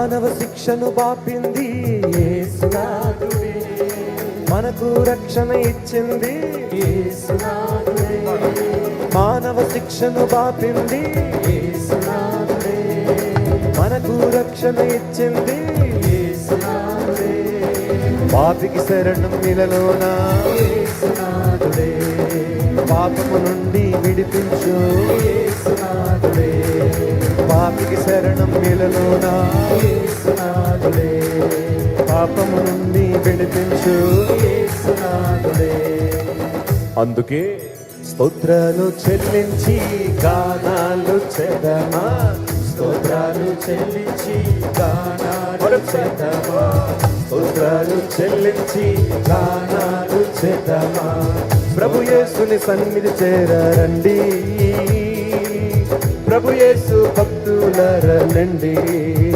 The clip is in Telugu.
మానవ శిక్షను బాపింది మనకు రక్షణ ఇచ్చింది మానవ శిక్షను బాపింది మనకు రక్షణ ఇచ్చింది పాపికి శరణం నిలలోన పాపము నుండి విడిపించు పాపికి శరణం నిలలోన పాపము నుండి విడిపించు అందుకే స్తోత్రాలు చెల్లించి గానాలు చెదమా? స్తోత్రాలు చెల్లించి గానాలు చెదమా? స్తోత్రాలు చెల్లించి గానాలు చెదమా? ప్రభు యేసుని సన్నిధి చేరండి ప్రభు యేసు భక్తులరండి